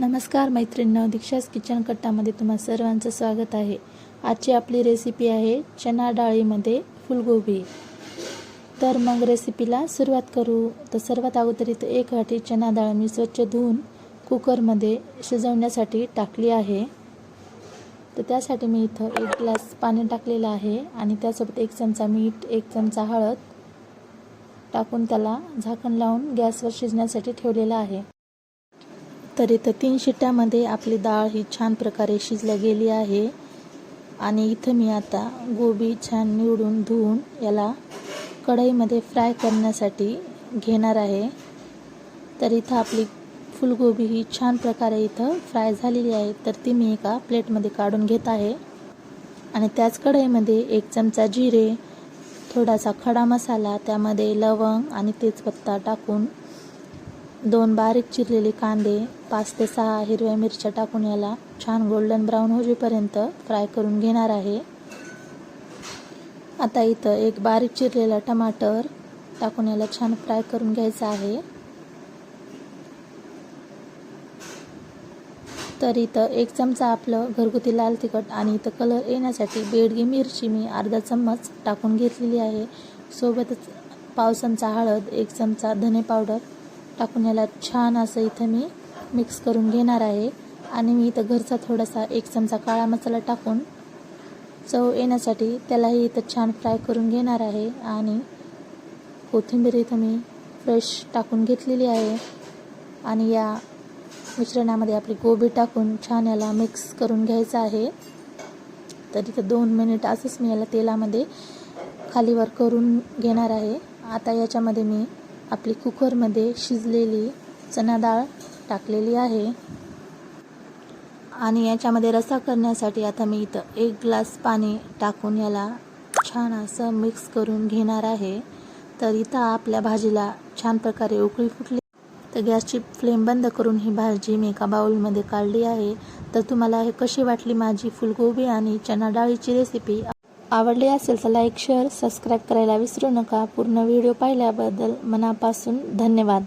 नमस्कार मैत्रिणींनो दीक्षास किचन कट्टामध्ये तुम्हा सर्वांचं स्वागत आहे. आजची आपली रेसिपी आहे चना डाळीमध्ये फुलगोबी. तर मग रेसिपीला सुरुवात करू. तर सर्वात अगोदर इथं एक वाटी चना डाळ मी स्वच्छ धुवून कुकरमध्ये शिजवण्यासाठी टाकली आहे. तर त्यासाठी मी इथं एक ग्लास पाणी टाकलेलं आहे आणि त्यासोबत एक चमचा मीठ एक चमचा हळद टाकून त्याला झाकण लावून गॅसवर शिजण्यासाठी ठेवलेलं आहे. तर इथं तीन शिट्ट्यामध्ये आपली डाळ ही छान प्रकारे शिजल्या गेली आहे. आणि इथं मी आता गोबी छान निवडून धुवून याला कढईमध्ये फ्राय करण्यासाठी घेणार आहे. तर इथं आपली फुलगोबी ही छान प्रकारे इथं फ्राय झालेली आहे. तर ती मी एका प्लेटमध्ये काढून घेत आहे. आणि त्याच कढईमध्ये एक चमचा जिरे थोडासा खडा मसाला त्यामध्ये लवंग आणि तेजपत्ता टाकून दोन बारीक चिरलेले कांदे पाच ते सहा हिरव्या मिरच्या टाकून याला छान गोल्डन ब्राऊन होईपर्यंत फ्राय करून घेणार आहे. आता इथं एक बारीक चिरलेला टमाटर टाकून याला छान फ्राय करून घ्यायचा आहे. तर इथं एक चमचा आपलं घरगुती लाल तिखट आणि इथं कलर येण्यासाठी बेडगी मिरची मी अर्धा चम्मच टाकून घेतलेली आहे. सोबतच पाव चमचा हळद एक चमचा धने पावडर टाकून याला छान असं इथं मी मिक्स करून घेणार आहे. आणि मी इथं घरचा थोडासा एक चमचा काळा मसाला टाकून चव येण्यासाठी त्यालाही इथं छान फ्राय करून घेणार आहे. आणि कोथिंबीर इथं मी फ्रेश टाकून घेतलेली आहे. आणि या मिश्रणामध्ये आपली गोबी टाकून छान याला मिक्स करून घ्यायचं आहे. तर इथं दोन मिनिट असंच मी याला तेलामध्ये खालीवर करून घेणार आहे. आता याच्यामध्ये मी आपली कुकरमध्ये शिजलेली चना डाळ टाकलेली आहे. आणि याच्यामध्ये रसा करण्यासाठी आता मी इथं एक ग्लास पाणी टाकून याला छान असं मिक्स करून घेणार आहे. तर इथं आपल्या भाजीला छान प्रकारे उकळी फुटली. तर गॅसची फ्लेम बंद करून ही भाजी मी एका बाउलमध्ये काढली आहे. तर तुम्हाला हे कशी वाटली माझी फुलगोबी आणि चना डाळीची रेसिपी आवडली असेल तर लाईक शेअर सबस्क्राईब करायला विसरू नका. पूर्ण व्हिडिओ पाहिल्याबद्दल मनापासून धन्यवाद.